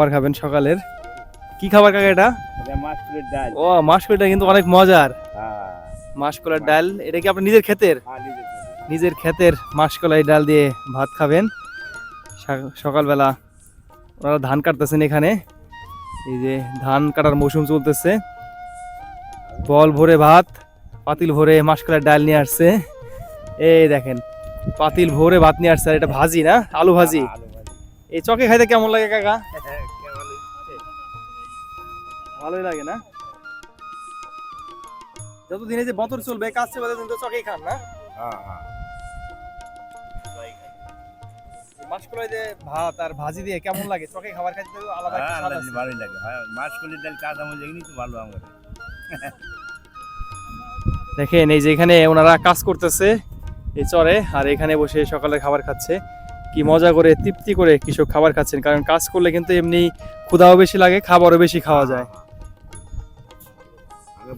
খাবার খাবেন সকালের। কি খাবার কাকা এটা? ডাল। ও মাসকলাইটা কিন্তু অনেক মজার। হ্যাঁ। মাসকলার ডাল এটা কি আপনার নিজের ক্ষেতের? হ্যাঁ, নিজের থেকে। নিজের ক্ষেতের মাসকলাই ডাল দিয়ে ভাত খাবেন। সকালবেলা ওনারা ধান কাটতেছেন এখানে। এই যে ধান কাটার মৌসুম চলতেছে। বল ভরে ভাত পাতিল ভরে মাসকলার ডাল নিয়ে আসছে। এই দেখেন পাতিল ভরে ভাত নিয়ে আসছে আর এটা ভাজি না? আলু ভাজি? এই চকে খাইতে কেমন লাগে কাকা? ভালোই লাগে না? যতদিন এই যে বতর চলবে কাজ চলবে ততদিন তো চকেই খান না? হ্যাঁ হ্যাঁ। মাসকলাই দিয়ে ভাত আর ভাজি দিয়ে কেমন লাগে? চকে খাবার খাইতে আলাদা হ্যাঁ। ভালোই লাগে হ্যাঁ ডাল তো ভালো আমাদের। দেখেন এই যে এখানে ওনারা কাজ করতেছে এই চরে আর এখানে বসে সকালে খাবার খাচ্ছে। কি মজা করে তৃপ্তি করে কৃষক খাবার খাচ্ছেন। কারণ কাজ করলে কিন্তু এমনি ক্ষুধাও বেশি লাগে খাবারও বেশি খাওয়া যায়।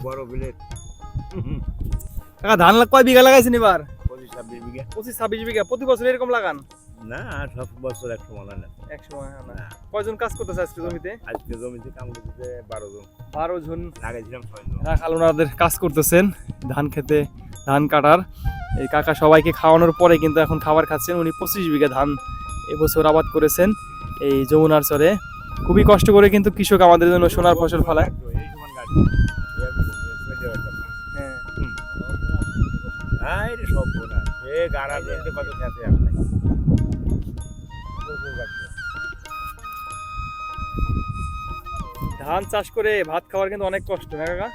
বড় বিলেট কাকা ধান কয় বিঘা লাগাইছেন এবার? পঁচিশ ছাব্বিশ বিঘা। পঁচিশ ছাব্বিশ বিঘা। প্রতি বছর এরকম লাগান? না সব বছর একশো মনে না এক সময় না। কয়জন কাজ করতেছে আজকে জমিতে? আজকে জমিতে কাম করতেছে বারো জন। বারো জন। লাগাইছিলাম ছয় জন। রাখাল ওনাদের কাজ করতেছেন ধান খেতে ধান কাটার। এই কাকা সবাইকে খাওয়ানোর পরে কিন্তু এখন খাবার খাচ্ছেন। উনি পঁচিশ বিঘা ধান এবছর আবাদ করেছেন এই যমুনার চরে। খুবই কষ্ট করে কিন্তু কৃষক আমাদের জন্য সোনার ফসল ফলায়। ধান চাষ করে ভাত খাওয়ার কিন্তু অনেক কষ্ট, না কাকা?